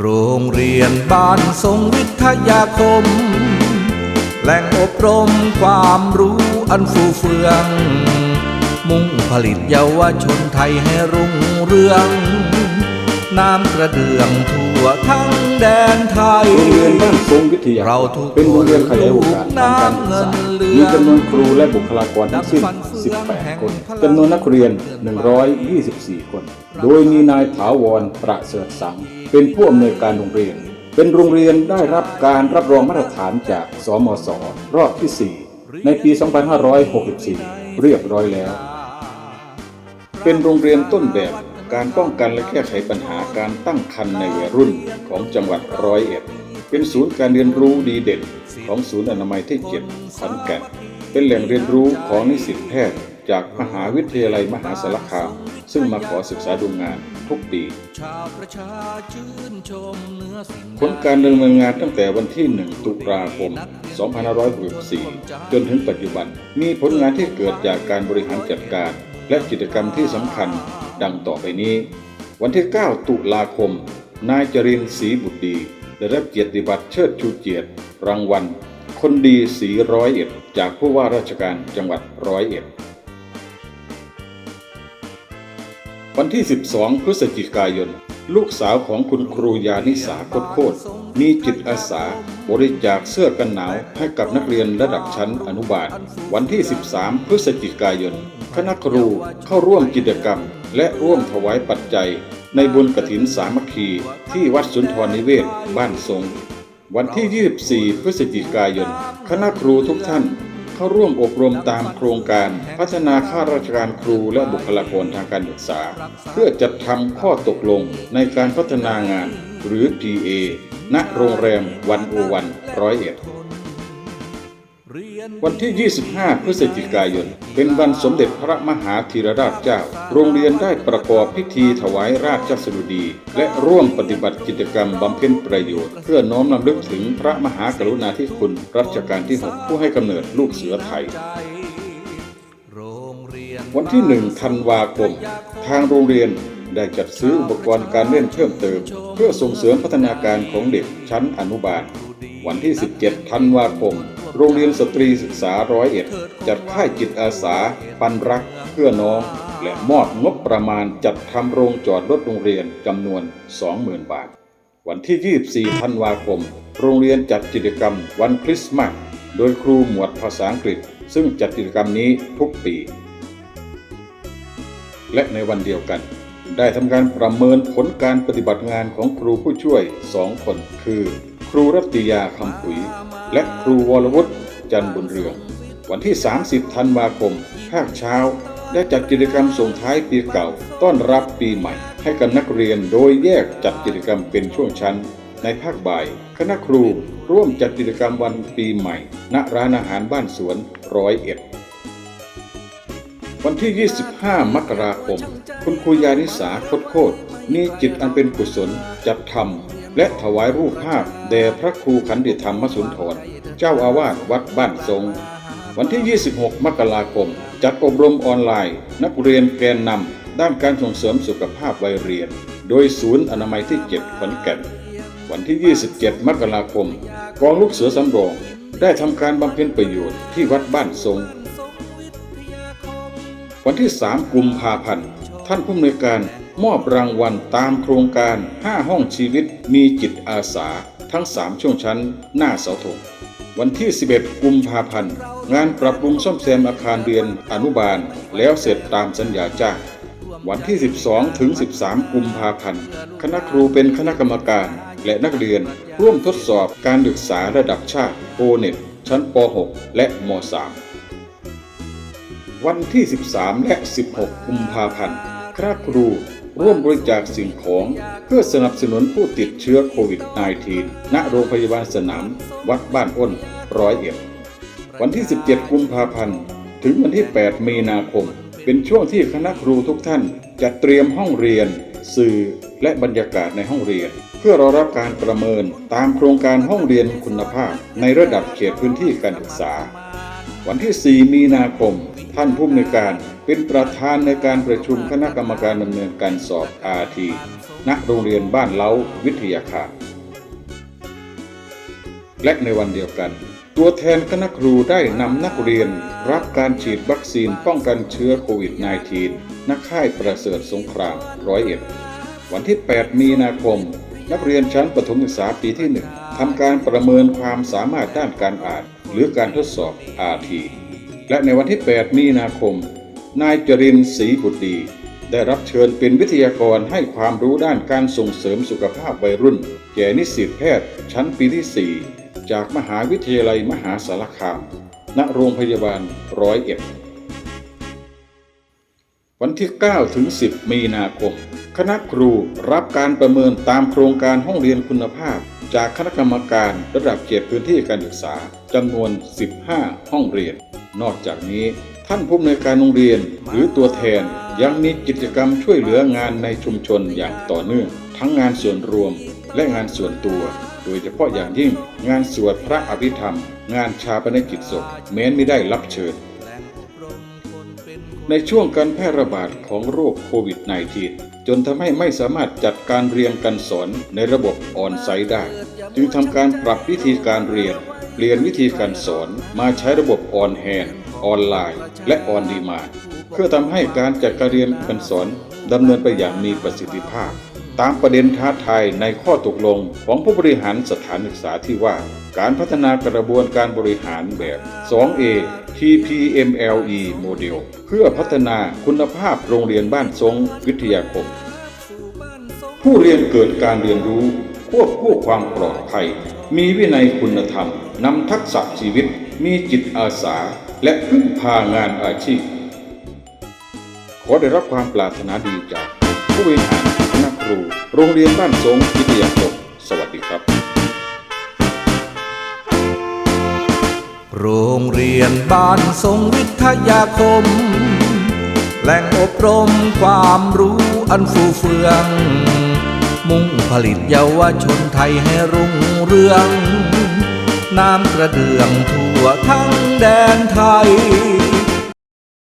โรงเรียนบ้านทรงวิทยาคม แหล่งอบรมความรู้อันฟูเฟือง มุ่งผลิตเยาวชนไทยให้รุ่งเรือง น้ำกระเดื่องทู วทั้งแดนไทย โรงเรียนบ้านทรงวิทยาเราทุกเป็นโรงเรียนขยายโอกาสทางการศึกษามีจำนวนครูและบุคลากรทั้งสิ้น 18 คนจำนวนนักเรียน 124 คน โดยมีนายถาวรประเสริฐสัง เป็นผู้อำนวยการโรงเรียน เป็นโรงเรียนได้รับการรับรองมาตรฐานจากสมศรอบที่ 4 ในปี 2564 เรียบร้อยแล้ว เป็นโรงเรียนต้นแบบ การป้องกันและแก้ไขปัญหาการตั้งครรภ์ในวัยรุ่นของจังหวัดร้อยเอ็ด เป็นศูนย์การเรียนรู้ดีเด่นของศูนย์อนามัยที่เจ็ดขอนแก่น เป็นแหล่งเรียนรู้ของนิสิตแพทย์จากมหาวิทยาลัยมหาสารคาม ซึ่งมาขอศึกษาดูงานทุกปี ผลการดำเนินงานตั้งแต่วันที่ 1 ตุลาคม 2564 จนถึงปัจจุบัน มีผลงานที่เกิดจากการบริหารจัดการ และกิจกรรมที่สำคัญ ดังต่อไปนี้ วันที่ 9 ตุลาคม นายจรินศรีบุตรดี ได้รับเกียรติบัตรเชิดชูเกียรติ รางวัล คนดีสีร้อยเอ็ด จากผู้ว่าราชการจังหวัดร้อยเอ็ด วันที่ 12 พฤศจิกายน ลูกสาวของคุณครูยานิสาโคตรโคตรมีจิตอาสาบริจาคเสื้อกันหนาวให้กับนักเรียนระดับชั้นอนุบาล วันที่ 13 พฤศจิกายน คณะครูเข้าร่วมกิจกรรม และร่วมถวายปัจจัย ในบุญกฐินสามัคคีที่วัดสุนทรนิเวศบ้านทรงวันที่ 24 พฤศจิกายน คณะครูทุกท่าน เข้าร่วมอบรมตามโครงการพัฒนาข้าราชการครูและบุคลากรทางการศึกษา เพื่อจัดทำข้อตกลงในการพัฒนางานหรือ GA ณโรงแรมวันโอวันร้อยเอ็ด วันที่ 25 พฤศจิกายน เป็นวันสมเด็จพระมหาธีรราชเจ้า โรงเรียนได้ประกอบพิธีถวายราชสดุดี และร่วมปฏิบัติกิจกรรมบำเพ็ญประโยชน์ เพื่อน้อมรำลึกถึงพระมหากรุณาธิคุณรัชกาลที่ 6 ผู้ให้กำเนิดลูกเสือไทยโรงเรียนวันที่1ธันวาคม ทางโรงเรียนได้จัดซื้ออุปกรณ์การเล่นเพิ่มเติม เพื่อส่งเสริมพัฒนาการของเด็กชั้นอนุบาล วันที่ 17 ธันวาคม โรงเรียนสตรีศึกษาร้อยเอ็ดจัดค่ายจิตอาสา ปันรักเพื่อน้อง และมอบงบประมาณจัดทำโรงจอดรถโรงเรียนจำนวน 20,000 บาท วันที่ 24 ธันวาคม โรงเรียนจัดกิจกรรมวันคริสต์มาสโดยครูหมวดภาษาอังกฤษ ซึ่งจัดกิจกรรมนี้ทุกปี และในวันเดียวกัน ได้ทำการประเมินผลการปฏิบัติงานของครูผู้ช่วยสองคนคือ ครูรัตติยาคำผุย และครูวรวุฒิจันบุญเรือง วันที่ 30 ธันวาคม ภาคเช้า ได้จัดกิจกรรมส่งท้ายปีเก่า ต้อนรับปีใหม่ ให้กับนักเรียนโดยแยกจัดกิจกรรมเป็นช่วงชั้น ในภาคบ่าย คณะครูร่วมจัดกิจกรรมวันปีใหม่ ณร้านอาหารบ้านสวนร้อยเอ็ดวันที่ 25 มกราคม คุณครูยานิสาโคตรโคตรมีจิตอันเป็นกุศลจัดทำ และถวายรูปภาพแด่พระครูขันติธรรมสุนทร เจ้าอาวาสวัดบ้านทรง วันที่ 26 มกราคม จัดอบรมออนไลน์ นักเรียนแกนนำด้านการส่งเสริมสุขภาพวัยเรียน โดยศูนย์อนามัยที่ 7 ขอนแก่น วันที่ 27 มกราคม กองลูกเสือสำรองได้ทำการบำเพ็ญประโยชน์ที่วัดบ้านทรง วันที่ 3 กุมภาพันธ์ ท่านผู้อำนวยการ มอบรางวัลตามโครงการ 5 ห้องชีวิตมีจิตอาสา ทั้ง 3 ช่วงชั้น หน้าเสาธงวันที่ 11 กุมภาพันธ์ งานปรับปรุงซ่อมแซมอาคารเรียนอนุบาล แล้วเสร็จตามสัญญาจ้าง วันที่ 12 ถึง 13 กุมภาพันธ์ คณะครูเป็นคณะกรรมการ และนักเรียนร่วมทดสอบการศึกษาระดับชาติโอเน็ตชั้นป .6 และม .3 วันที่ 13 และ 16 กุมภาพันธ์คณะครู ร่วมบริจาคสิ่งของเพื่อสนับสนุนผู้ติดเชื้อโควิด -19 ณ โรงพยาบาลสนาม วัดบ้านอ้นร้อยเอ็ดวันที่ 17 กุมภาพันธ์ ถึงวันที่ 8 มีนาคม เป็นช่วงที่คณะครูทุกท่านจะเตรียมห้องเรียน สื่อและบรรยากาศในห้องเรียน เพื่อรอรับการประเมินตามโครงการห้องเรียนคุณภาพในระดับเขตพื้นที่การศึกษา วันที่ 4 มีนาคม ท่านผู้อำนวยการเป็นประธานในการประชุมคณะกรรมการดำเนินการสอบอาทีณโรงเรียนบ้านเล้าวิทยาคารและในวันเดียวกัน ตัวแทนคณะครูได้นำนักเรียน รับการฉีดวัคซีนป้องกันเชื้อโควิด -19 ณค่ายประเสริฐสงครามร้อยเอ็ดวันที่ 8 มีนาคม นักเรียนชั้นประถมศึกษาปีที่ 1ทำการประเมินความสามารถด้านการอ่าน หรือการทดสอบ RT และในวันที่ 8 มีนาคม นายจรินศรีบุตรดี ได้รับเชิญเป็นวิทยากรให้ความรู้ด้านการส่งเสริมสุขภาพวัยรุ่น แก่นิสิตแพทย์ ชั้นปีที่ 4 จากมหาวิทยาลัยมหาสารคาม ณ โรงพยาบาลร้อยเอ็ดวันที่ 9 ถึง 10 มีนาคม คณะครูรับการประเมินตามโครงการห้องเรียนคุณภาพ จากคณะกรรมการระดับเขตพื้นที่การศึกษาจำนวน 15 ห้องเรียน นอกจากนี้ท่านผู้อำนวยการโรงเรียนหรือตัวแทนยังมีกิจกรรมช่วยเหลืองานในชุมชนอย่างต่อเนื่อง ทั้งงานส่วนรวมและงานส่วนตัว โดยเฉพาะอย่างยิ่งงานสวดพระอภิธรรม งานชาปนกิจศพแม้นไม่ได้รับเชิญในช่วงการแพร่ระบาดของโรคโควิด -19 จนทำให้ไม่สามารถจัดการเรียนการสอนในระบบออนไซต์ได้ จึงทำการปรับวิธีการเรียน เปลี่ยนวิธีการสอนมาใช้ระบบออนแฮนออนไลน์ และออนดีมาเพื่อทำให้การจัดการเรียนการสอนดำเนินไปอย่างมีประสิทธิภาพ ตามประเด็นท้าทายในข้อตกลงของผู้บริหารสถานศึกษาที่ว่า การพัฒนากระบวนการบริหารแบบ 2A TPMLE โมเดล เพื่อพัฒนาคุณภาพโรงเรียนบ้านทรงวิทยาคม ผู้เรียนเกิดการเรียนรู้ควบคู่ความปลอดภัย มีวินัยคุณธรรม นำทักษะชีวิต มีจิตอาสา และพึ่งพางานอาชีพ ขอได้รับความปรารถนาดีจาก ผู้บริหารคณะครู โรงเรียนบ้านทรงวิทยาคม เรียนบ้านทรงวิทยาคม แหล่งอบรมความรู้อันฟูเฟือง มุ่งผลิตเยาวชนไทยให้รุ่งเรือง น้ำกระเดื่องทั่วทั้งแดนไทย